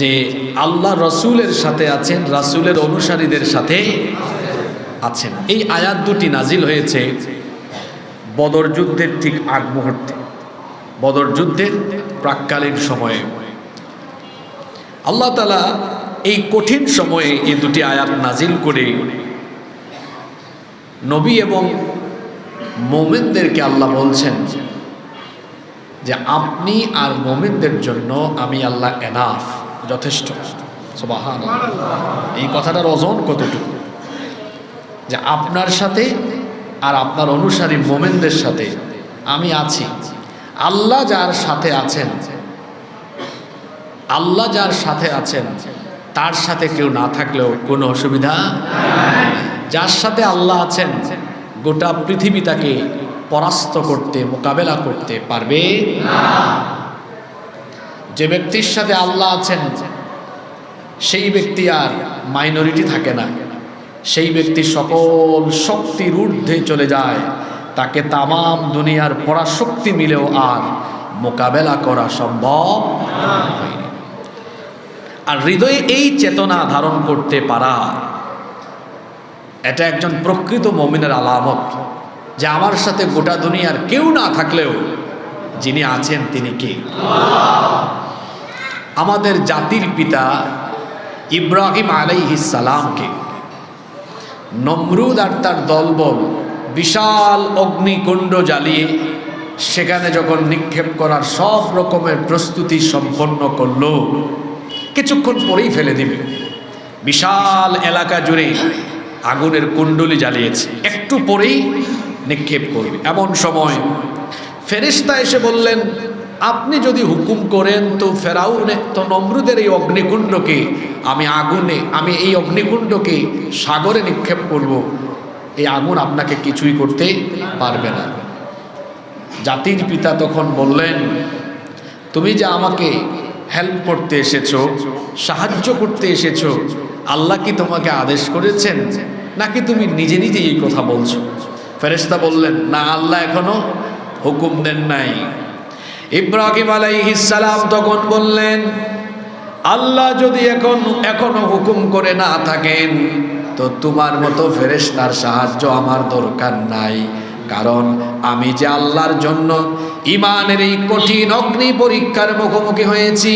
যে আল্লাহ রসুলের সাথে আছেন, রাসুলের অনুসারীদের সাথে আছেন। এই আয়াত দুটি নাজিল হয়েছে বদর যুদ্ধের ঠিক আগ মুহূর্তে, বদর যুদ্ধের প্রাককালীন সময়ে। আল্লাহ তালা এই কঠিন সময়ে এই দুটি আয়াত নাজিল করে নবী এবং মোমেনদেরকে আল্লাহ বলছেন যে, আপনি আর মোমেনদের জন্য আমি আল্লাহ এনাফ যথেষ্ট। এই কথাটার ওজন কতটুকু? যে আপনার সাথে আর আপনার অনুসারী মোমেনদের সাথে আমি আছি। আল্লাহ যার সাথে আছেন, আল্লাহ যার সাথে আছেন, তার সাথে কেউ না থাকলেও কোনো অসুবিধা যার সাথে আল্লাহ আছেন, গোটা পৃথিবী তাকে পরাস্ত করতে, মোকাবেলা করতে পারবে যে ব্যক্তির সাথে আল্লাহ আছেন, সেই ব্যক্তি আর মাইনরিটি থাকে না। সেই ব্যক্তি সকল শক্তির ঊর্ধ্বে চলে যায়। তাকে তামাম দুনিয়ার পরাশক্তি মিলেও আর মোকাবেলা করা সম্ভব আর হৃদয়ে এই চেতনা ধারণ করতে পারা, এটা একজন প্রকৃত মমিনের আলামত যে আমার সাথে গোটা দুনিয়ার কেউ না থাকলেও যিনি আছেন তিনি কে? আমাদের জাতির পিতা ইব্রাহিম আলাইহিস সালামকে নমরুদ আর তার দলবল বিশাল অগ্নিকুণ্ড জ্বালিয়ে সেখানে যখন নিক্ষেপ করার সব রকমের প্রস্তুতি সম্পন্ন করল, কিছুক্ষণ পরেই ফেলে দিবে। বিশাল এলাকা জুড়ে আগুনের কুণ্ডলি জ্বালিয়েছে। একটু পরেই নিক্ষেপ করবে। এমন সময় ফেরিস্তা এসে বললেন, আপনি যদি হুকুম করেন তো ফেরাউনে, তো নমরুদের এই অগ্নিকুণ্ডকে আমি আগুনে, আমি এই অগ্নিকুণ্ডকে সাগরে নিক্ষেপ করব। এই আগুন আপনাকে কিছুই করতে পারবে না। জাতির পিতা তখন বললেন, তুমি যে আমাকে হেল্প করতে এসেছ, সাহায্য করতে এসেছ, আল্লাহ কি তোমাকে আদেশ করেছেন? নাকি তুমি নিজে নিজে এই কথা বলছো? ফেরেস্তা বললেন, না, আল্লাহ এখনও হুকুম দেন নাই। ইব্রাহিম আলাইহিসালাম তখন বললেন, আল্লাহ যদি এখন, এখনও হুকুম করে না থাকেন, তো তোমার মতো ফেরেস্তার সাহায্য আমার দরকার নাই। কারণ আমি যে আল্লাহর জন্য ইমানের এই কঠিন অগ্নি পরীক্ষার মুখোমুখি হয়েছি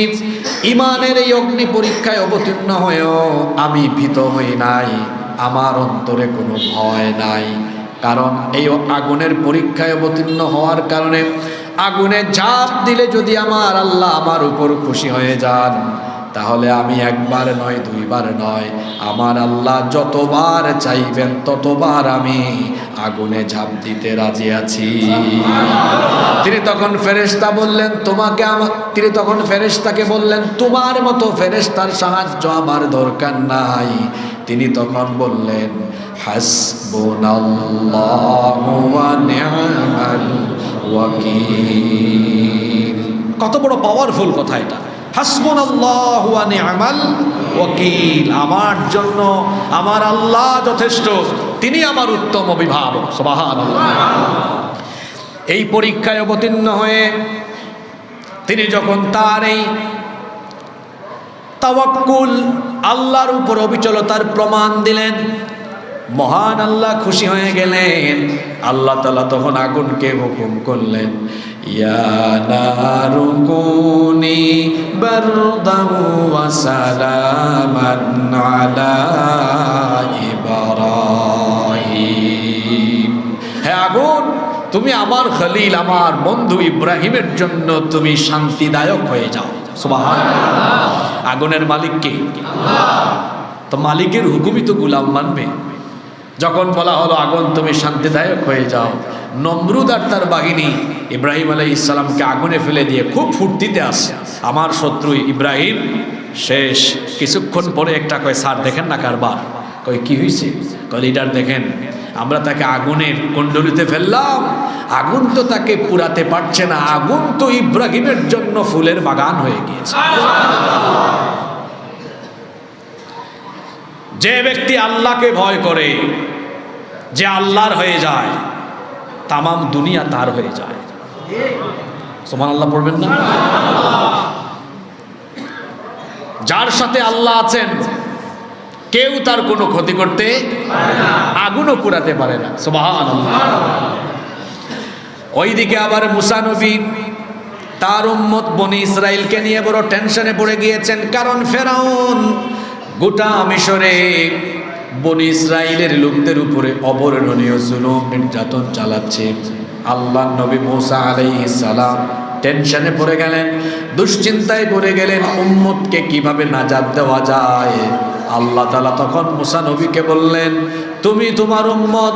ইমানের এই অগ্নি পরীক্ষায় অবতীর্ণ হয়েও আমি ভীত হই নাই। আমার অন্তরে কোনো ভয় নাই। কারণ এই আগুনের পরীক্ষায় অবতীর্ণ হওয়ার কারণে আগুনে ঝাঁপ দিলে যদি আমার আল্লাহ আমার উপর খুশি হয়ে যান, তাহলে আমি একবার নয়, দুইবার নয়, আমার আল্লাহ যতবার চাইবেন ততবার আমি আগুনে ঝাঁপ দিতে রাজি আছি। তিনি তখন ফেরেশতা বললেন, তোমাকে আমার তিনি তখন ফেরেশতাকে বললেন, তোমার মতো ফেরেশতার সাহায্য আমার দরকার নাই। তিনি তখন বললেন কত বড় পাওয়ারফুল কথা এটা। হাসবুন আল্লাহ নি'মাল ওয়াকিল। আমার জন্য আমার আল্লাহ যথেষ্ট। তিনি আমার উত্তম অভিভাবক। সুবহান এই পরীক্ষায় অবতীর্ণ হয়ে তিনি যখন তার এই তাওয়াক্কুল আল্লাহর উপর অবিচলতার প্রমাণ দিলেন। মহান আল্লাহ খুশি হয়ে গেলেন। আল্লাহ তালা তখন আগুনকে হুকুম করলেন আগুন, তুমি আমার খলিল, আমার বন্ধু ইব্রাহিমের জন্য তুমি শান্তিদায়ক হয়ে যাও। সুবহানাল্লাহ। আগুনের মালিক কে? তো মালিকের হুকুমই তো গুলাম মানবে। যখন বলা হলো আগুন তুমি শান্তিদায়ক হয়ে যাও, নমরুদ আর তার বাহিনী ইব্রাহিম আলাই ইসলামকে আগুনে ফেলে দিয়ে খুব ফুর্তিতে আসে। আমার শত্রু ইব্রাহিম, শেষ। কিছুক্ষণ পরে একটা কয়, স্যার, দেখেন না কারবার। কই কি হয়েছে কয়, লিডার, দেখেন, আমরা তাকে আগুনের কুণ্ডলিতে ফেললাম। আগুন তো তাকে পুরাতে পারছে না। আগুন তো ইব্রাহিমের জন্য ফুলের বাগান হয়ে গিয়েছে। যে ব্যক্তি আল্লাহকে ভয় করে, যে আল্লাহর হয়ে যায়, তামাম দুনিয়া তার হয়ে যায়। সোমান আল্লাহ পড়বেন না? যার সাথে আল্লাহ আছেন, কেউ তার কোনো ক্ষতি করতে আগুনও পুরাতে পারে না। সুবহানাল্লাহ। ওইদিকে আবার মুসা নবী, তার উম্মত বনি ইসরায়েলকে নিয়ে বড় টেনশনে পড়ে গিয়েছেন, কারণ ফেরাউন গোটা মিশরে বনি ইসরায়েলের লোকদের উপরে অবর্ণনীয় জুলুম নির্যাতন চালাচ্ছে। আল্লাহ নবী মুসা আলাইহিস সালাম টেনশনে পড়ে গেলেন, দুশ্চিন্তায় পড়ে গেলেন, উম্মতকে কীভাবে নাজাত দেওয়া যায়? আল্লাহ তালা তখন মুসা নবীকে বললেন, তুমি তোমার উম্মত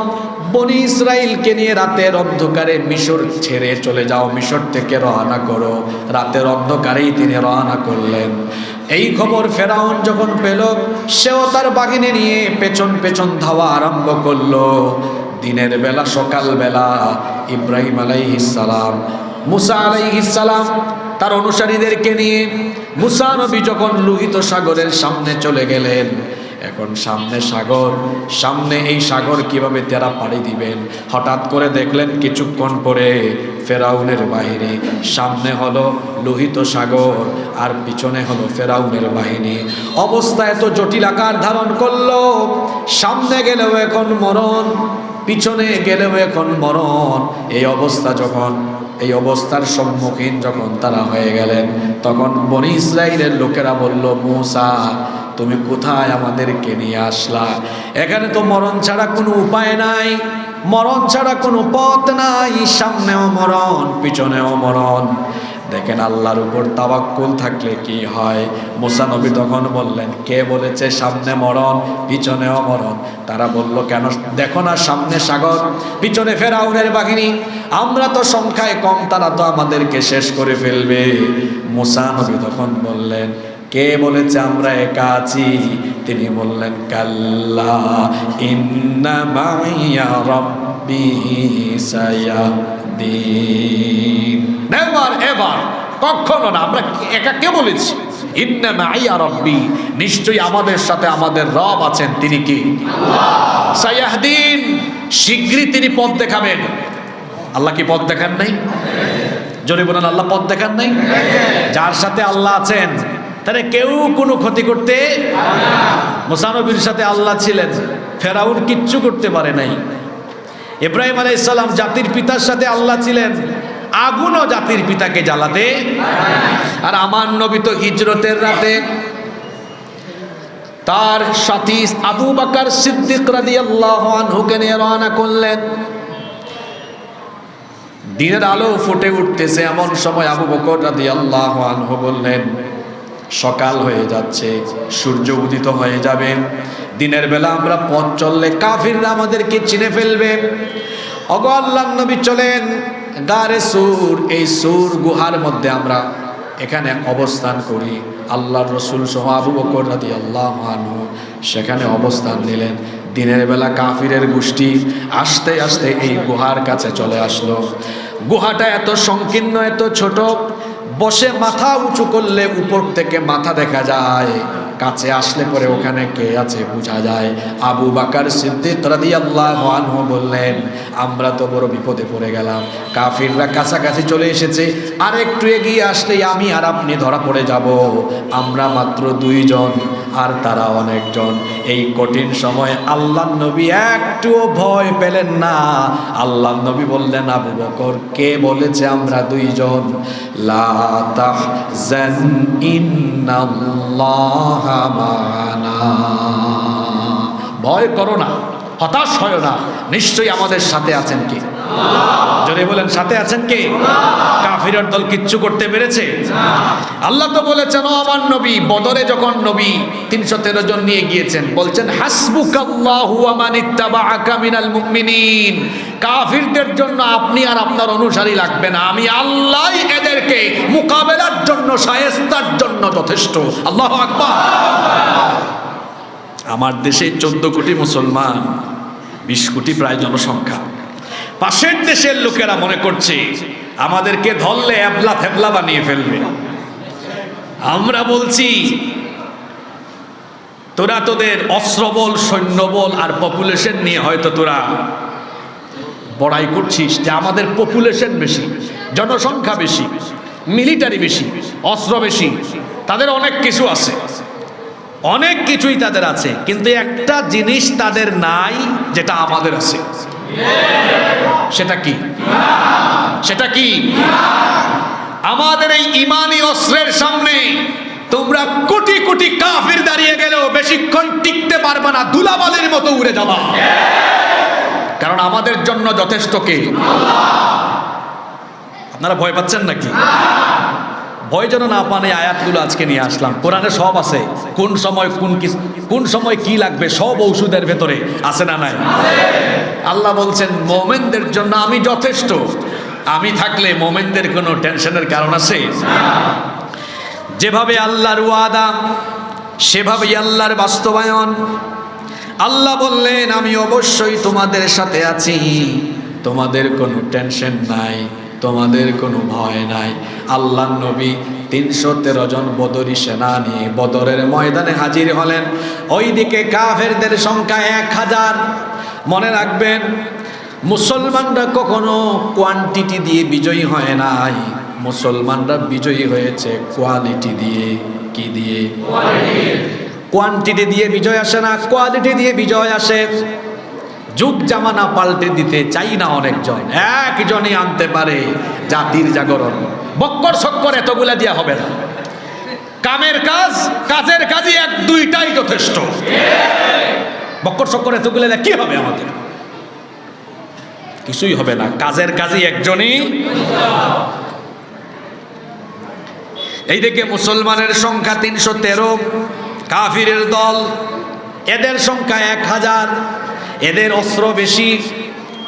বনি ইসরায়েলকে নিয়ে রাতের অন্ধকারে মিশর ছেড়ে চলে যাও, মিশর থেকে রওনা করো। রাতের অন্ধকারেই তিনি রওনা করলেন। এই খবর ফেরাউন যখন পেল, সেও তার বাগিনে নিয়ে পেছন পেছন ধাওয়া আরম্ভ করল। দিনের বেলা, সকাল বেলা ইব্রাহিম আলাইহিসালাম মুসা আলাইহিসালাম তার অনুসারীদেরকে নিয়ে মুসা নবী যখন লোহিত সাগরের সামনে চলে গেলেন এখন সামনে সাগর। সামনে এই সাগর কীভাবে তারা পাড়ি দিবেন? হঠাৎ করে দেখলেন কিছুক্ষণ পরে ফেরাউনের বাহিনী। সামনে হলো লোহিত সাগর আর পিছনে হলো ফেরাউনের বাহিনী। অবস্থা এত জটিল আকার ধারণ করল। সামনে গেলেও এখন মরণ, পিছনে গেলেও এখন মরণ। এই অবস্থা যখন, এই অবস্থার সম্মুখীন যখন তারা হয়ে গেলেন, তখন বনি ইসরায়েলের লোকেরা বলল, মূসা তুমি কোথায় আমাদেরকে নিয়ে আসলা? এখানে তো মরণ ছাড়া কোনো উপায় নাই। মরণ ছাড়া কোনো পথ নাই। সামনেও মরণ, পিছনেও মরণ। দেখেন আল্লাহর উপর তাবাক্কুল থাকলে কি হয়? মুসা নবী তখন বললেন, কে বলেছে সামনে মরণ, পিছনেও মরণ? তারা বলল, কেন? দেখো না সামনে সাগর, পিছনে ফেরাউনের বাহিনী। আমরা তো সংখ্যায় কম, তারা তো আমাদেরকে শেষ করে ফেলবে। মুসা নবী তখন বললেন কে বলেছে আমরা একা আছি? তিনি বললেন কাল্লা ইন্না মাইয়া রব্বি সায়াহদিন। নেভার এভার কখনো না আমরা একা কে বলেছি? ইন্না মাইয়া রব্বি নিশ্চয়ই আমাদের সাথে আমাদের রব আছেন তিনি কি? সায়াহদিন শীঘ্রই তিনি পথ দেখাবেন। আল্লাহ কি পথ দেখান নাই? জোরে বলেন আল্লাহ পথ দেখান নাই? যার সাথে আল্লাহ আছেন তাহলে কেউ কোনো ক্ষতি করতে মুসানবীর সাথে আল্লাহ ছিলেন। ফেরাউন কিচ্ছু করতে পারে নাই। ইব্রাহিম আলাইসাল্লাম জাতির পিতার সাথে আল্লাহ ছিলেন। আগুনও জাতির পিতাকে জ্বালাতে আর আমার নবী তো হিজরতের রাতে তার সাথী আবু বাকার সিদ্দিক রাদিয়াল্লাহু আনহুকে নিয়ে রওনা করলেন। দিনের আলো ফুটে উঠতেছে এমন সময় আবু বকর রাদিয়াল্লাহু আনহু বললেন সকাল হয়ে যাচ্ছে, সূর্য উদিত হয়ে যাবে। দিনের বেলা আমরা পথ চললে কাফিররা আমাদেরকে চিনে ফেলবে। অগ আল্লাহ নবী চলেন গারে সুর, এই সুর গুহার মধ্যে আমরা এখানে অবস্থান করি। আল্লাহর রসুল সহ আবু বকর রাদি আল্লাহ মানু সেখানে অবস্থান নিলেন। দিনের বেলা কাফিরের গোষ্ঠী আস্তে আস্তে এই গুহার কাছে চলে আসলো। গুহাটা এত সংকীর্ণ, এত ছোট বসে মাথা উঁচু করলে উপর থেকে মাথা দেখা যায়। কাছে আসলে পরে ওখানে কে আছে বোঝা যায়। আবু বাকার সিদ্দিক রাদিয়াল্লাহু আনহু বললেন, আমরা তো বড় বিপদে পড়ে গেলাম। কাফিররা কাছাকাছি চলে এসেছে। আর একটু এগিয়ে আসলেই আমি আর আপনি ধরা পড়ে যাব। আমরা মাত্র দুইজন আর তারা অনেকজন। এই কঠিন সময় আল্লাহ নবী একটুও ভয় পেলেন না। আল্লাহ নবী বললেন, আবু বকর, কে বলেছে আমরা দুইজন? ভয় করো না, হতাশ হয় না। নিশ্চয়ই আমাদের সাথে আছেন কি? জোরে বলেন, সাথে আছেন কি? কাফিরের দল কিচ্ছু করতে পেরেছে? আল্লাহ তো বলেছেন আমার নবী, বদরে যখন নবী তিনশো তেরো জন নিয়ে গিয়েছেন, বলছেন মান মুমিনিন। কাফিরদের জন্য আপনি আর আপনার অনুসারী লাগবে না। আমি আল্লাহ এদেরকে মোকাবেলার জন্য শায়েস্তার জন্য যথেষ্ট। আল্লাহ আকবার। আমার দেশে চোদ্দ কোটি মুসলমান, বিশ কোটি প্রায় জনসংখ্যা। পাশের দেশের লোকেরা মনে করছে, আমাদেরকে ধরলে এবলা থেবলা বানিয়ে ফেলবে। আমরা বলছি, তোরা তোদের অস্ত্রবল সৈন্যবল আর পপুলেশন নিয়ে হয়তো তোরা বড়াই করছিস যে আমাদের পপুলেশন বেশি, জনসংখ্যা বেশি মিলিটারি বেশি, অস্ত্র বেশি, তাদের অনেক কিছু আছে। অনেক কিছুই তাদের আছে, কিন্তু একটা জিনিস তাদের নাই, যেটা আমাদের আছে। সেটা কি? সেটা কি? আমাদের এই ইমানি অস্ত্রের সামনে তোমরা কোটি কোটি কাফির দাঁড়িয়ে গেলেও বেশিক্ষণ টিকতে পারবে না, দুলাবালের মতো উড়ে যাবা। কারণ আমাদের জন্য যথেষ্ট কে? আপনারা ভয় পাচ্ছেন নাকি? ভয় যেন না পান এই আয়াতগুলো আজকে নিয়ে আসলাম। কোরআনে সব আছে। কোন সময় কোন কি কোন সময় কি লাগবে সব ঔষধের ভেতরে আছে না নাই? আল্লাহ বলছেন, মোমেনদের জন্য আমি যথেষ্ট। আমি থাকলে মোমেনদের কোনো টেনশনের কারণ আছে? যেভাবে আল্লাহর ওয়াদা, সেভাবেই আল্লাহর বাস্তবায়ন। আল্লাহ বললেন, আমি অবশ্যই তোমাদের সাথে আছি। তোমাদের কোনো টেনশন নাই। তোমাদের কোনো ভয় নাই। আল্লাহ নবী তিনশো তেরো জন বদরি সেনা নিয়ে বদরের ময়দানে হাজির হলেন। ওইদিকে কাফেরদের সংখ্যা এক হাজার। মনে রাখবেন মুসলমানরা কখনো কোয়ান্টিটি দিয়ে বিজয়ী হয় নাই। মুসলমানরা বিজয়ী হয়েছে কোয়ালিটি দিয়ে। কি দিয়ে? কোয়ান্টিটি দিয়ে বিজয় আসে না কোয়ালিটি দিয়ে বিজয় আসে। যুগ জামানা পাল্টে দিতে চাই না অনেকজন একজনই আনতে পারে জাতির জাগরণ। বক্কর সক্কর এতগুলা দিয়া হবে না। কামের কাজ, কাজের কাজই এক, দুইটাই যথেষ্ট। বক্কর সক্কর এতগুলা দিয়ে কি হবে আমাদের? কিছুই হবে না। কাজের কাজই একজনই। এইদিকে মুসলমানের সংখ্যা তিনশো তেরো, কাফিরের দল, এদের সংখ্যা এক হাজার। এদের অস্ত্র বেশি,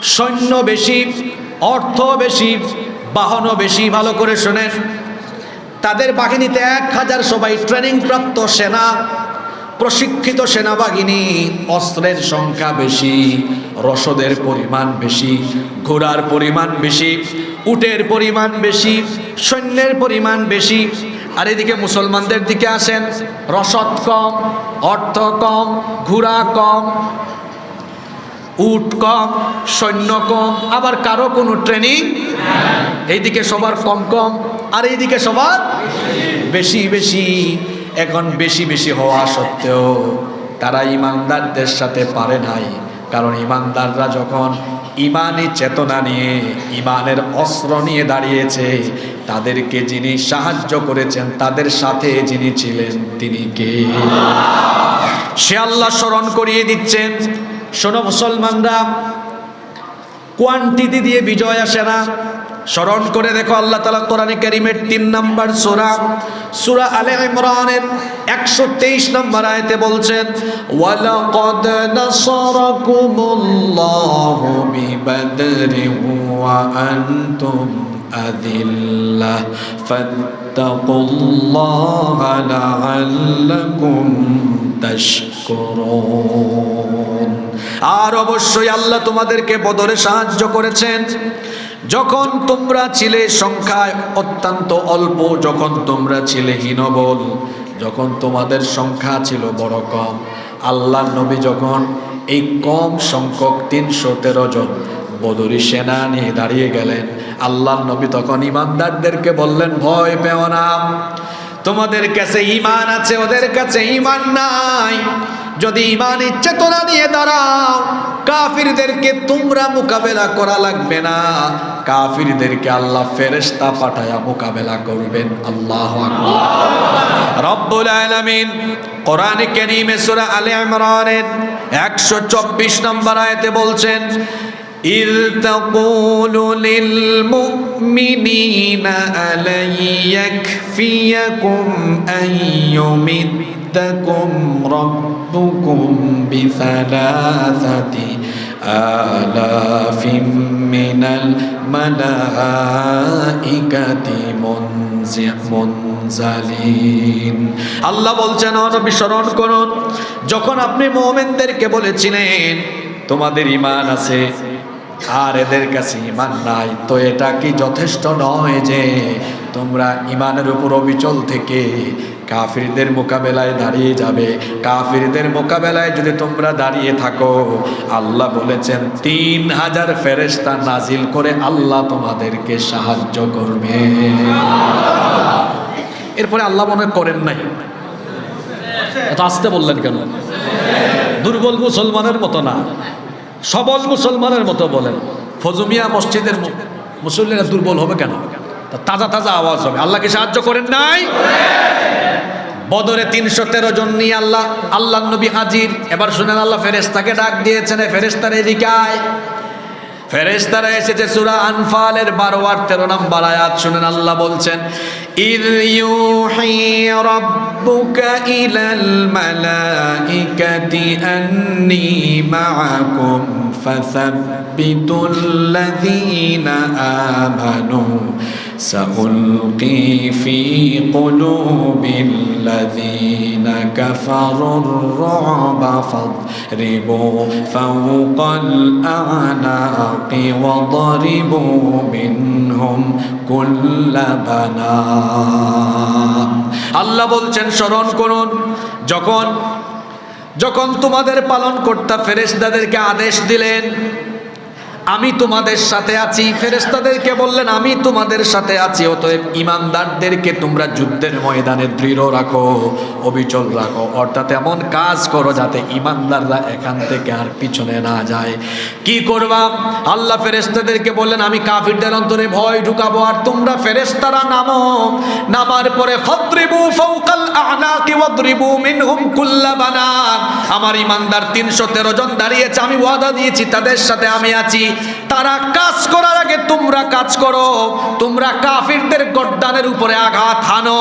সৈন্য বেশি, অর্থ বেশি, বাহনও বেশি, ভালো করে শোনেন। তাদের বাহিনীতে এক হাজার সবাই ট্রেনিং প্রাপ্ত সেনা, প্রশিক্ষিত সেনাবাহিনী, অস্ত্রের সংখ্যা বেশি, রসদের পরিমাণ বেশি, ঘোড়ার পরিমাণ বেশি, উটের পরিমাণ বেশি, সৈন্যের পরিমাণ বেশি। আর এদিকে মুসলমানদের দিকে আসেন, রসদ কম, অর্থ কম, ঘোড়া কম উট কম, সৈন্য কম, আবার কারও কোনো ট্রেনিং এইদিকে সবার কম কম, আর এইদিকে সবার বেশি বেশি। এখন বেশি বেশি হওয়া সত্ত্বেও তারা ইমানদারদের সাথে পারে নাই। কারণ ইমানদাররা যখন ইমানি চেতনা নিয়ে, ইমানের অস্ত্র নিয়ে দাঁড়িয়েছে, তাদেরকে যিনি সাহায্য করেছেন, তাদের সাথে যিনি ছিলেন, তিনি কে? সে আল্লাহ স্মরণ করিয়ে দিচ্ছেন। শোনো মুসলমানরা কোয়ান্টিটি দিয়ে বিজয় আসে না। স্মরণ করে দেখো আল্লাহ তালা কোরআনে কারিমের তিন নম্বর সুরা সুরা আলে ইমরানের একশো তেইশ নম্বর আয়তে বলছেন ওয়ালাকাদ আর অবশ্যই আল্লাহ তোমাদেরকে বদরে সাহায্য করেছেন। যখন তোমরা ছিলে সংখ্যায় অত্যন্ত অল্প, যখন তোমরা ছিলে হীনবল, যখন তোমাদের সংখ্যা ছিল বড় কম আল্লাহ নবী যখন এই কম সংখ্যক তিনশো তেরো জন বদরি সেনা নিয়ে দাঁড়িয়ে গেলেন আল্লাহ নবী তখন ইমানদারদেরকে বললেন, ভয় পেও না। তোমাদের কাছে ইমান আছে, ওদের কাছে ইমান নাই। যদি ইমানের চেতনা নিয়ে দাঁড়াও কাফিরদেরকে তোমরা মোকাবেলা করা লাগবে না কাফিরদেরকে আল্লাহ ফেরেশতা পাঠায়া মোকাবেলা করবেন আল্লাহ রব্বুল আলামিন কোরআন কারীমে সূরা আলে ইমরানের 124 নম্বর আয়াতে বলছেন إذ تقول للمؤمنين ألن يكفيكم أن يمدكم ربكم بثلاثة آلاف من الملائكة منزع মুনজালিন আল্লাহ বলছেন নবী স্মরণ করুন যখন আপনি মোমেনদেরকে বলেছিলেন তোমাদের ইমান আছে আর এদের কাছে ইমান নাই। তো এটা কি যথেষ্ট নয় যে তোমরা ইমানের উপর অবিচল থেকে কাফিরদের মোকাবেলায় দাঁড়িয়ে যাবে? কাফিরদের মোকাবেলায় যদি তোমরা দাঁড়িয়ে থাকো, আল্লাহ বলেছেন, তিন হাজার ফেরেস্তা নাজিল করে আল্লাহ তোমাদেরকে সাহায্য করবে। এরপরে আল্লাহ মনে করেন নাই। আসতে বললেন কেন? দুর্বল মুসলমানের মতো না। সবল মুসলমানের মতো বলেন। ফজুমিয়া মসজিদের মুসল্লিরা দুর্বল হবে কেন? তাজা তাজা আওয়াজ হবে। আল্লাহকে সাহায্য করেন নাই? বদরে তিনশো তেরো জন নিয়ে আল্লাহ আল্লাহ নবী হাজির। এবার শুনেন আল্লাহ ফেরেস্তাকে ডাক দিয়েছেন ফেরেস্তার এদিকে আয়। ফেরেস্তারা এসেছে সুরা আনফালের বারো আর তেরো নম্বর আয়াত শুনেন আল্লাহ বলছেন إذ يوحي ربك إلى الملائكة أني معكم فثبتوا الذين آمنوا سألقي في قلوب الذين كفروا الرعب فاضربوا فوق الأعناق وضربوا منهم كل بنان আল্লাহ বলছেন স্মরণ করুন যখন যখন তোমাদের পালন কর্তা ফেরেশতাদেরকে আদেশ দিলেন আমি তোমাদের সাথে আছি। ফেরেশতাদেরকে বললেন, আমি তোমাদের সাথে আছি। অতএব ইমানদারদেরকে তোমরা যুদ্ধের ময়দানে দৃঢ় রাখো, অবিচল রাখো। অর্থাৎ এমন কাজ করো যাতে ইমানদাররা এখান থেকে আর পিছনে না যায়। কি করবা? আল্লাহ ফেরেশতাদেরকে বললেন, আমি কাফিরদের অন্তরে ভয় ঢুকাবো, আর তোমরা ফেরেস্তারা নামো। নামার পরে ফদ্রিবু ফাওকাল আনাকি ওয়াদরিবু মিনহুম কুল্লা বানান। আমার ইমানদার তিনশো তেরো জন দাঁড়িয়েছে, আমি ওয়াদা দিয়েছি, তাদের সাথে আমি আছি। তারা কাজ করার আগে তোমরা কাজ করো, তোমরা কাফিরদের গর্দানের উপরে আঘাত হানো।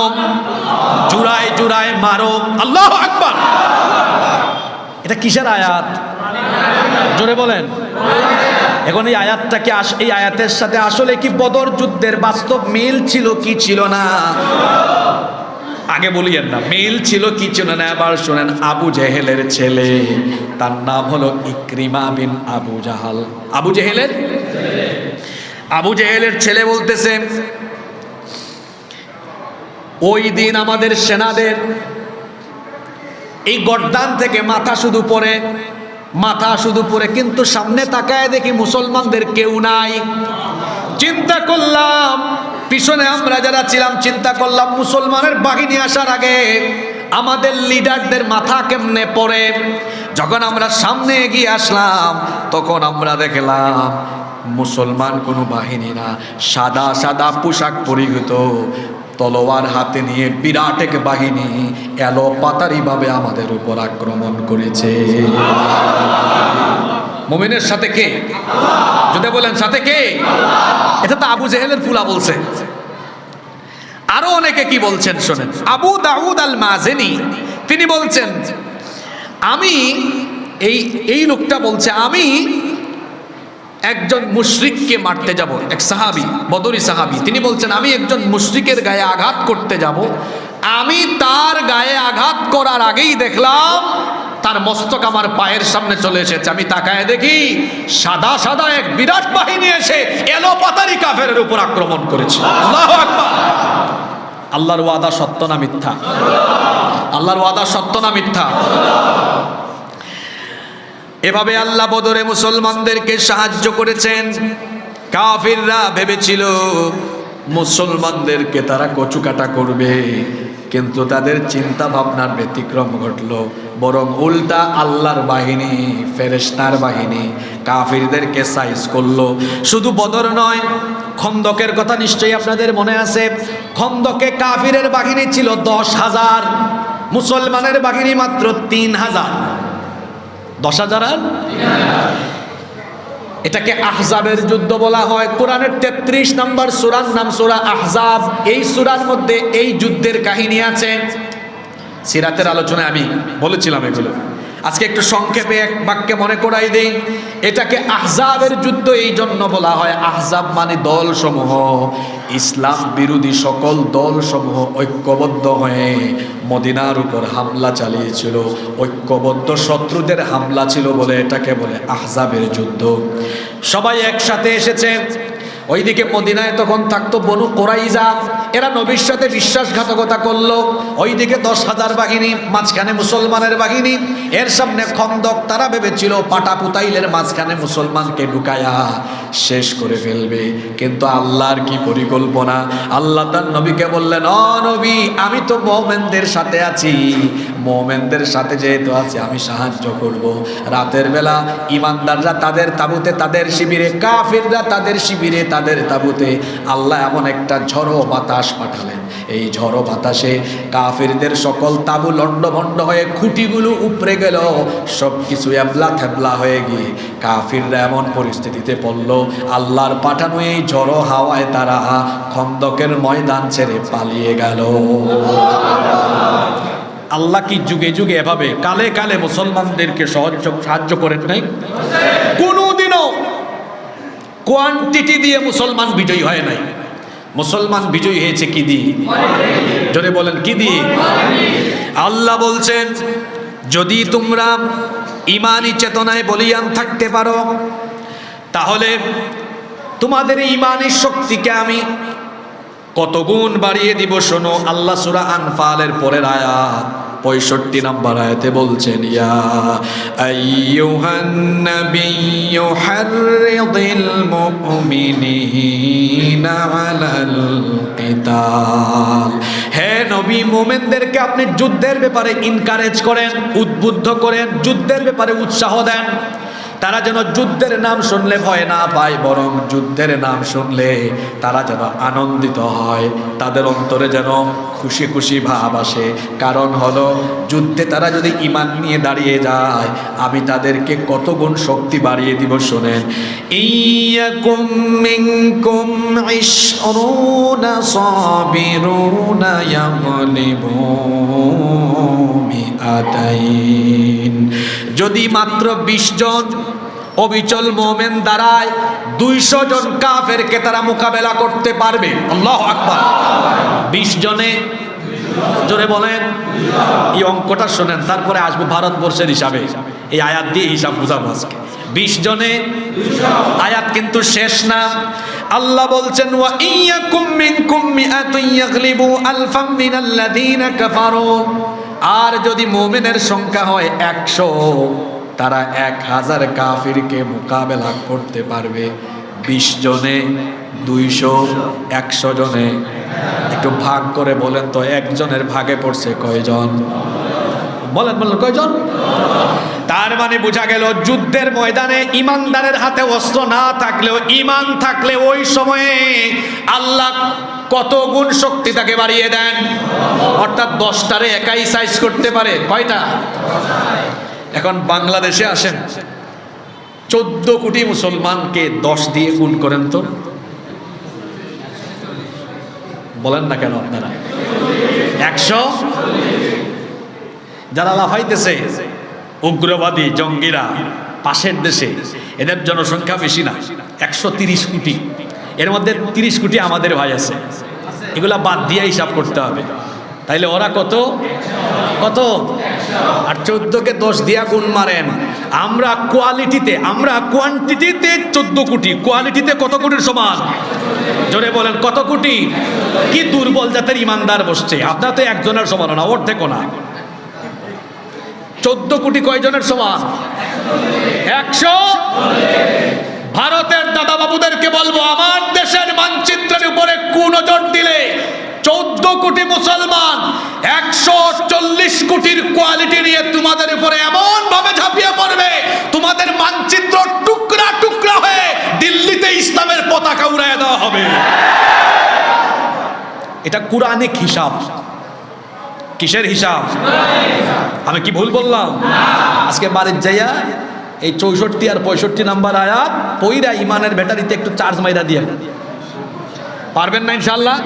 জুড়ায় জুড়ায় মারো। আল্লাহ আকবার। এটা কিসের আয়াত? জোরে বলেন। এখন এই আয়াতটাকে এই আয়াতের সাথে আসলে কি বদর যুদ্ধের বাস্তব মিল ছিল, কি ছিল না? আগে বলিয়েন না মেল ছিল কি ছিল না আবার শোনেন, আবু জেহেলের ছেলে। তার নাম হলো ইক্রিমা বিন আবু জাহাল। আবু জেহেলের? আবু জেহেলের ছেলে বলতেছে, ওই দিন আমাদের সেনাদের এই গর্দান থেকে মাথা শুধু পরে মাথা শুধু পরে কিন্তু সামনে তাকায় দেখি মুসলমানদের কেউ নাই। চিন্তা করলাম পিছনে আমরা যারা ছিলাম, চিন্তা করলাম মুসলমানের বাহিনী আসার আগে আমাদের লিডারদের মাথা কেমনে পড়ে? যখন আমরা সামনে এগিয়ে আসলাম, তখন আমরা দেখলাম মুসলমান কোনো বাহিনী না। সাদা সাদা পোশাক পরিহিত, তলোয়ার হাতে নিয়ে বিরাট এক বাহিনী এলো পাতারিভাবে আমাদের উপর আক্রমণ করেছে। মোমেনের সাথে কে? যদি বলেন, সাথে কে? এটা তো আবু জেহেলের ফুলা বলছে আরও অনেকে কি বলছেন, শোনেন। আবু দাউদ আল মাজেনি তিনি বলছেন, আমি এই এই লোকটা বলছে, আমি একজন মুশরিককে মারতে যাব, এক সাহাবি, বদরি সাহাবি। তিনি বলছেন, আমি একজন মুশরিকের গায়ে আঘাত করতে যাব। আমি তার গায়ে আঘাত করার আগেই দেখলাম তার মস্তক আমার পায়ের সামনে চলে এসেছে। আমি তাকায় দেখি সাদা সাদা এক বিরাট বাহিনী এসে এলো পাতারি কাফের উপর আক্রমণ করেছে। আল্লাহর ওয়াদা সত্য না মিথ্যা? আল্লাহর ওয়াদা সত্য না মিথ্যা? এভাবে আল্লাহ বদরে মুসলমানদেরকে সাহায্য করেছেন। কাফিররা ভেবেছিল, মুসলমানদেরকে তারা কচুকাটা করবে। কিন্তু তাদের চিন্তা ভাবনার ব্যতিক্রম ঘটলো। বরং উল্টা আল্লাহর বাহিনী, ফেরেশতার বাহিনী কাফিরদেরকে সাইজ করল। শুধু বদর নয়, খন্দকের কথা নিশ্চয়ই আপনাদের মনে আছে। খন্দকে কাফিরের বাহিনী ছিল দশ হাজার, মুসলমানের বাহিনী মাত্র তিন হাজার। দশ হাজার আর? এটাকে আহজাবের যুদ্ধ বলা হয়। কোরআনের তেত্রিশ নম্বর সুরার নাম সুরা আহজাব। এই সুরার মধ্যে এই যুদ্ধের কাহিনী আছে। সিরাতের আলোচনায় আমি বলেছিলাম এগুলো। আজকে একটু সংক্ষেপে এক বাক্যে মনে করাই দেই। এটাকে আহজাবের যুদ্ধ এই জন্য বলা হয়। আহজাব মানে দল সমূহ ইসলাম বিরোধী সকল দল সমূহ ঐক্যবদ্ধ হয়ে মদিনার উপর হামলা চালিয়েছিল। ঐক্যবদ্ধ শত্রুদের হামলা ছিল বলে এটাকে বলে আহজাবের যুদ্ধ। সবাই একসাথে এসেছে। ওইদিকে মদিনায় তখন থাকতো বনু কোরাইজা। এরা নবীর সাথে বিশ্বাসঘাতকতা করল। ওইদিকে দশ হাজার বাহিনী, মাঝখানে মুসলমানের বাহিনী। এর সামনে খন্দক, তারা ভেবেছিল পাটা পুতাইলের মাঝখানে মুসলমানকে ঢুকায়া শেষ করে ফেলবে। কিন্তু আল্লাহর কি পরিকল্পনা? আল্লাহ তার নবীকে বললেন, অ নবী, আমি তো মোমেনদের সাথে আছি। মোমেনদের সাথে যেহেতু আছে, আমি সাহায্য করব। রাতের বেলা ইমানদাররা তাদের তাবুতে তাদের শিবিরে, কাফিররা তাদের শিবিরে, তাদের তাবুতে আল্লাহ এমন একটা ঝড়ো বাতাস পাঠালেন। এই ঝড়ো বাতাসে কাফিরদের সকল তাবু লণ্ডভণ্ড হয়ে খুঁটিগুলো উপড়ে গেল। সব কিছু এবলা থেবলা হয়ে গিয়ে কাফিররা এমন পরিস্থিতিতে পড়ল। আল্লাহর পাঠানো এই ঝড়ো হাওয়ায় তারা খন্দকের ময়দান ছেড়ে পালিয়ে গেল। আল্লাহ কি যুগে যুগে এভাবে কালে কালে মুসলমানদেরকে সহজ সাহায্য করেন নাই? কোনোদিনও কোয়ান্টিটি দিয়ে মুসলমান বিজয়ী হয় নাই। মুসলমান বিজয়ী হয়েছে কি দিয়ে? জোরে বলেন, কি দিয়ে? আল্লাহ বলছেন, যদি তোমরা ইমানি চেতনায় বলিয়ান থাকতে পারো, তাহলে তোমাদের ইমানের শক্তিকে আমি কত গুণ বাড়িয়ে দিব শোনো, আল্লাহ সুরা আনফালের পরের আয়াত, পঁয়ষট্টি নাম্বার আয়াতে বলছেন, ইয়া হে নবী, মোমেনদেরকে আপনি যুদ্ধের ব্যাপারে ইনকারেজ করেন, উদ্বুদ্ধ করেন, যুদ্ধের ব্যাপারে উৎসাহ দেন। তারা যেন যুদ্ধের নাম শুনলে ভয় না পায়, বরং যুদ্ধের নাম শুনলে তারা যেন আনন্দিত হয়। তাদের অন্তরে যেন খুশি খুশি ভাব আসে। কারণ হলো, যুদ্ধে তারা যদি ইমান নিয়ে দাঁড়িয়ে যায়, আমি তাদেরকে কত গুণ শক্তি বাড়িয়ে দিব শোনেন। যদি মাত্র বিশ জন অবিচল মোমেন দ্বারায় দুইশো জন কাফেরকে তারা মোকাবেলা করতে পারবে। আল্লাহ আকবার। বিশ জনে, জোরে বলেন। এই অঙ্কটা শোনেন, তারপরে আসব ভারতবর্ষের হিসাবে। এই আয়াত দিয়ে হিসাব বুঝাবো আজকে। বিশ জনে, আয়াত কিন্তু শেষ না। আল্লাহ বলছেন, ওয়া ইয়াকুম মিনকুম মিআতুন ইয়াগলিবু আলফাম মিনাল্লাযীনা কাফারু। আর যদি মুমিনের সংখ্যা হয় একশো তারা এক হাজার কাফিরকে মোকাবেলা করতে পারবে। বিশ জনে, দুইশো, একশো জনে। একটু ভাগ করে বলেন তো, একজনের ভাগে পড়ছে কয়জন? বলেন বলেন, কয়জন? তার মানে বোঝা গেল যুদ্ধের ময়দানে ইমানদারের হাতে অস্ত্র না থাকলেও, ইমান থাকলে ওই সময়ে আল্লাহ কত গুণ শক্তি তাকে বাড়িয়ে দেন। অর্থাৎ দশটারে একাই সাইজ করতে পারে। কয়টা? এখন বাংলাদেশে আসেন। চোদ্দ কোটি মুসলমানকে দশ দিয়ে গুণ করেন তো। বলেন না কেন আপনারা? একশো? যারা লাফাইতেছে, উগ্রবাদী জঙ্গিরা পাশের দেশে, এদের জনসংখ্যা বেশি না, একশো তিরিশ কোটি। এর মধ্যে তিরিশ কোটি আমাদের ভাই আছে। এগুলা বাদ দিয়ে হিসাব করতে হবে। তাইলে ওরা কত? কত? আর চোদ্দকে দশ দিয়া গুণ মারেন। আমরা কোয়ালিটিতে আমরা কোয়ান্টিটিতে চোদ্দ কোটি। কোয়ালিটিতে কত কোটির সমান? জোরে বলেন, কত কোটি? কি দুর্বল জাতের ইমানদার বসছে। আপনার তো একজনের সমান না অর্ধেকও না। চোদ্দ কোটি কয়জনের সমান? একশো? ভারতের দাদা বাবুদেরকে বলব, আমার দেশের মানচিত্রের উপরে কু নজর দিলে চোদ্দ কোটি মুসলমান, একশো চল্লিশ কোটির কোয়ালিটি নিয়ে তোমাদের উপরে এমন ভাবে ঝাঁপিয়ে পড়বে, তোমাদের মানচিত্র টুকরা টুকরা হয়ে দিল্লিতে ইসলামের পতাকা উড়াইয়া দেওয়া হবে। এটা কোরআনিক হিসাব। কিসের হিসাব? আমি কি ভুল বললাম? আজকে বাড়ির যাইয়া এই চৌষট্টি আর পঁয়ষট্টি নাম্বার আয়াত, পইরা ইমানের ব্যাটারিতে একটু চার্জ মাইরা দিয়ে। পারবেন না ইনশাল্লাহ